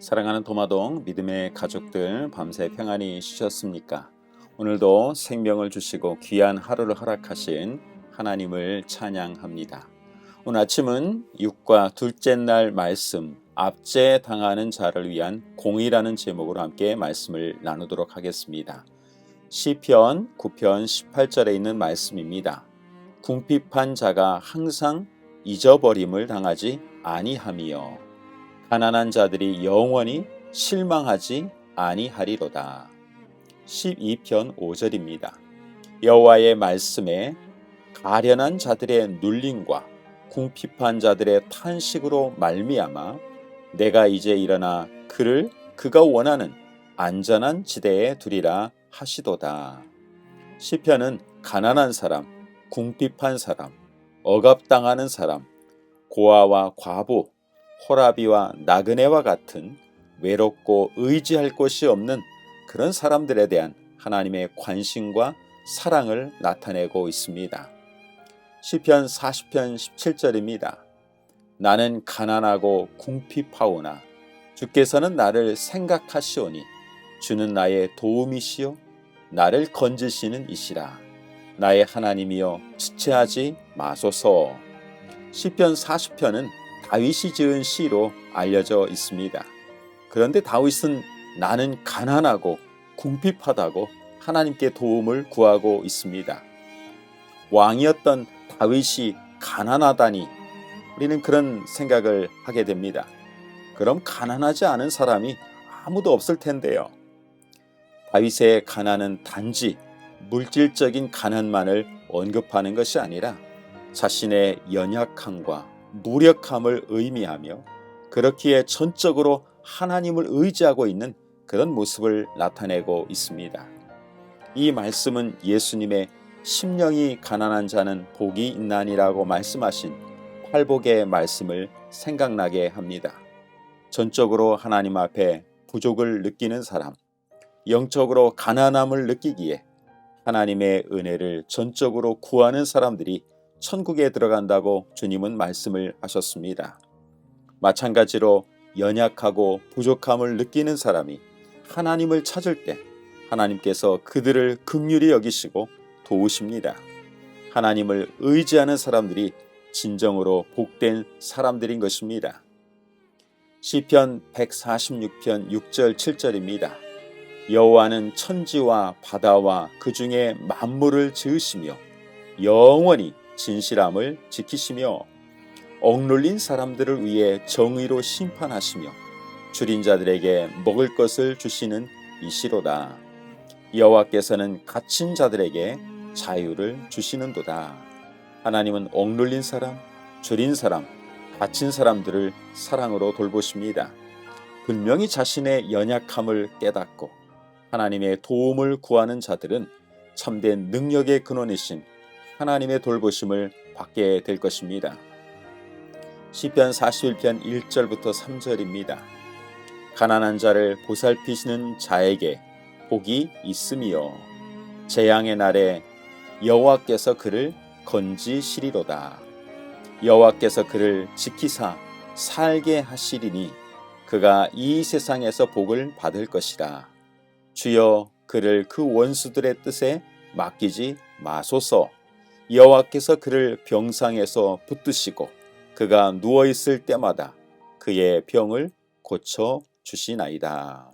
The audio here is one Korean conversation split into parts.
사랑하는 도마동 믿음의 가족들 밤새 평안히 쉬셨습니까? 오늘도 생명을 주시고 귀한 하루를 허락하신 하나님을 찬양합니다. 오늘 아침은 육과 둘째 날 말씀 압제 당하는 자를 위한 공의라는 제목으로 함께 말씀을 나누도록 하겠습니다. 시편 9편 18절에 있는 말씀입니다. 궁핍한 자가 항상 잊어버림을 당하지 아니함이요 가난한 자들이 영원히 실망하지 아니하리로다. 12편 5절입니다. 여호와의 말씀에 가련한 자들의 눌림과 궁핍한 자들의 탄식으로 말미암아 내가 이제 일어나 그를 그가 원하는 안전한 지대에 두리라 하시도다. 시편은 가난한 사람, 궁핍한 사람, 억압당하는 사람, 고아와 과부, 호라비와 나그네와 같은 외롭고 의지할 곳이 없는 그런 사람들에 대한 하나님의 관심과 사랑을 나타내고 있습니다. 시편 40편 17절입니다. 나는 가난하고 궁핍하오나 주께서는 나를 생각하시오니 주는 나의 도움이시요 나를 건지시는 이시라 나의 하나님이여 지체하지 마소서 시편 40편은 다윗이 지은 시로 알려져 있습니다. 그런데 다윗은 나는 가난하고 궁핍하다고 하나님께 도움을 구하고 있습니다. 왕이었던 다윗이 가난하다니 우리는 그런 생각을 하게 됩니다. 그럼 가난하지 않은 사람이 아무도 없을 텐데요. 다윗의 가난은 단지 물질적인 가난만을 언급하는 것이 아니라 자신의 연약함과 무력함을 의미하며 그렇기에 전적으로 하나님을 의지하고 있는 그런 모습을 나타내고 있습니다. 이 말씀은 예수님의 심령이 가난한 자는 복이 있나니라고 말씀하신 팔복의 말씀을 생각나게 합니다. 전적으로 하나님 앞에 부족을 느끼는 사람, 영적으로 가난함을 느끼기에 하나님의 은혜를 전적으로 구하는 사람들이 천국에 들어간다고 주님은 말씀을 하셨습니다. 마찬가지로 연약하고 부족함을 느끼는 사람이 하나님을 찾을 때 하나님께서 그들을 극률히 여기시고 도우십니다. 하나님을 의지하는 사람들이 진정으로 복된 사람들인 것입니다. 시편 146편 6절 7절입니다. 여호와는 천지와 바다와 그 중에 만물을 지으시며 영원히 진실함을 지키시며 억눌린 사람들을 위해 정의로 심판하시며 줄인 자들에게 먹을 것을 주시는 이시로다. 여호와께서는 갇힌 자들에게 자유를 주시는도다. 하나님은 억눌린 사람, 줄인 사람, 갇힌 사람들을 사랑으로 돌보십니다. 분명히 자신의 연약함을 깨닫고 하나님의 도움을 구하는 자들은 참된 능력의 근원이신 하나님의 돌보심을 받게 될 것입니다. 시편 41편 1절부터 3절입니다. 가난한 자를 보살피시는 자에게 복이 있음이요 재앙의 날에 여호와께서 그를 건지시리로다. 여호와께서 그를 지키사 살게 하시리니 그가 이 세상에서 복을 받을 것이라. 주여 그를 그 원수들의 뜻에 맡기지 마소서. 여호와께서 그를 병상에서 붙드시고 그가 누워 있을 때마다 그의 병을 고쳐 주시나이다.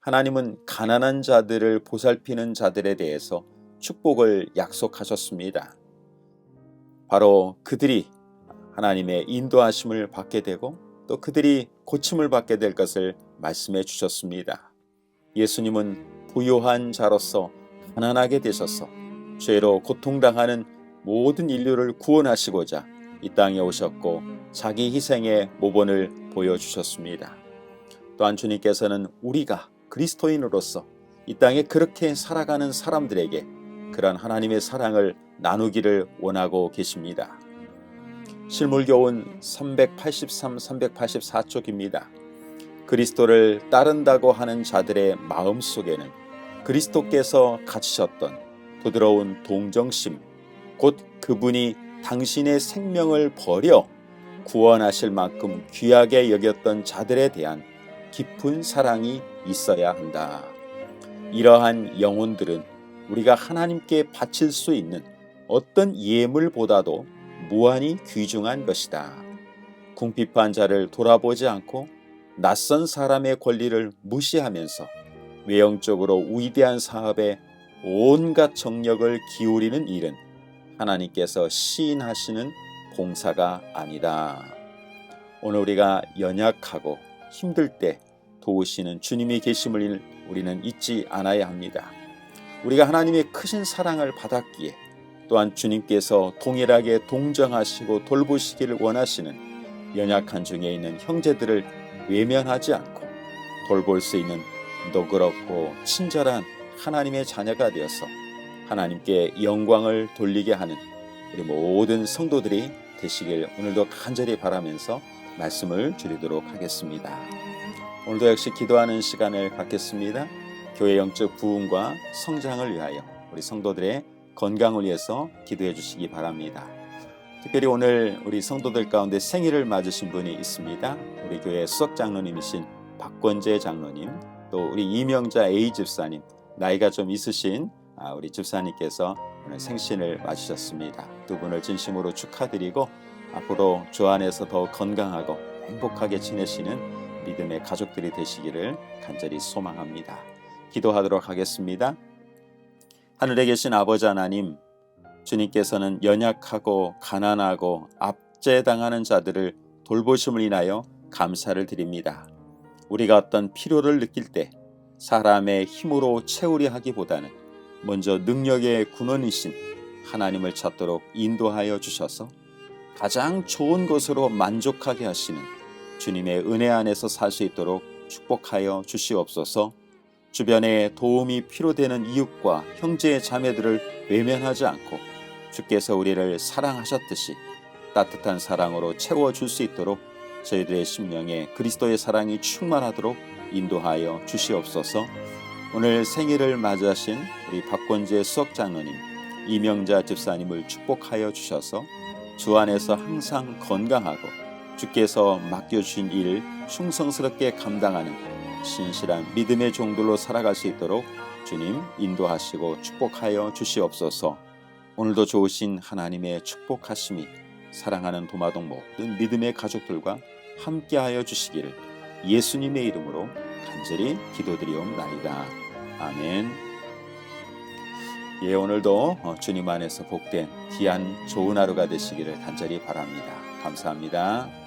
하나님은 가난한 자들을 보살피는 자들에 대해서 축복을 약속하셨습니다. 바로 그들이 하나님의 인도하심을 받게 되고 또 그들이 고침을 받게 될 것을 말씀해 주셨습니다. 예수님은 부요한 자로서 가난하게 되셔서 죄로 고통당하는 모든 인류를 구원하시고자 이 땅에 오셨고 자기 희생의 모본을 보여주셨습니다. 또한 주님께서는 우리가 그리스도인으로서 이 땅에 그렇게 살아가는 사람들에게 그런 하나님의 사랑을 나누기를 원하고 계십니다. 실물교훈 383, 384쪽입니다. 그리스도를 따른다고 하는 자들의 마음 속에는 그리스도께서 갖추셨던 부드러운 동정심, 곧 그분이 당신의 생명을 버려 구원하실 만큼 귀하게 여겼던 자들에 대한 깊은 사랑이 있어야 한다. 이러한 영혼들은 우리가 하나님께 바칠 수 있는 어떤 예물보다도 무한히 귀중한 것이다. 궁핍한 자를 돌아보지 않고 낯선 사람의 권리를 무시하면서 외형적으로 위대한 사업에 온갖 정력을 기울이는 일은 하나님께서 시인하시는 봉사가 아니다. 오늘 우리가 연약하고 힘들 때 도우시는 주님이 계심을 우리는 잊지 않아야 합니다. 우리가 하나님의 크신 사랑을 받았기에 또한 주님께서 동일하게 동정하시고 돌보시기를 원하시는 연약한 중에 있는 형제들을 외면하지 않고 돌볼 수 있는 너그럽고 친절한 하나님의 자녀가 되어서 하나님께 영광을 돌리게 하는 우리 모든 성도들이 되시길 오늘도 간절히 바라면서 말씀을 드리도록 하겠습니다. 오늘도 역시 기도하는 시간을 갖겠습니다. 교회 영적 부흥과 성장을 위하여 우리 성도들의 건강을 위해서 기도해 주시기 바랍니다. 특별히 오늘 우리 성도들 가운데 생일을 맞으신 분이 있습니다. 우리 교회 수석 장로님이신 박권재 장로님, 또 우리 이명자 A 집사님, 나이가 좀 있으신 아, 우리 집사님께서 오늘 생신을 맞으셨습니다. 두 분을 진심으로 축하드리고 앞으로 주 안에서 더 건강하고 행복하게 지내시는 믿음의 가족들이 되시기를 간절히 소망합니다. 기도하도록 하겠습니다. 하늘에 계신 아버지 하나님, 주님께서는 연약하고 가난하고 압제당하는 자들을 돌보심을 인하여 감사를 드립니다. 우리가 어떤 필요를 느낄 때 사람의 힘으로 채우려 하기보다는 먼저 능력의 군원이신 하나님을 찾도록 인도하여 주셔서 가장 좋은 것으로 만족하게 하시는 주님의 은혜 안에서 살 수 있도록 축복하여 주시옵소서. 주변에 도움이 필요되는 이웃과 형제 자매들을 외면하지 않고 주께서 우리를 사랑하셨듯이 따뜻한 사랑으로 채워 줄 수 있도록 저희들의 심령에 그리스도의 사랑이 충만하도록 인도하여 주시옵소서. 오늘 생일을 맞이하신 우리 박권재 수석 장로님, 이명자 집사님을 축복하여 주셔서 주 안에서 항상 건강하고 주께서 맡겨주신 일 충성스럽게 감당하는 신실한 믿음의 종들로 살아갈 수 있도록 주님 인도하시고 축복하여 주시옵소서. 오늘도 좋으신 하나님의 축복하심이 사랑하는 도마동 모든 믿음의 가족들과 함께하여 주시기를 예수님의 이름으로 간절히 기도드리옵나이다. 아멘. 예, 오늘도 어, 주님 안에서 복된 귀한 좋은 하루가 되시기를 간절히 바랍니다. 감사합니다.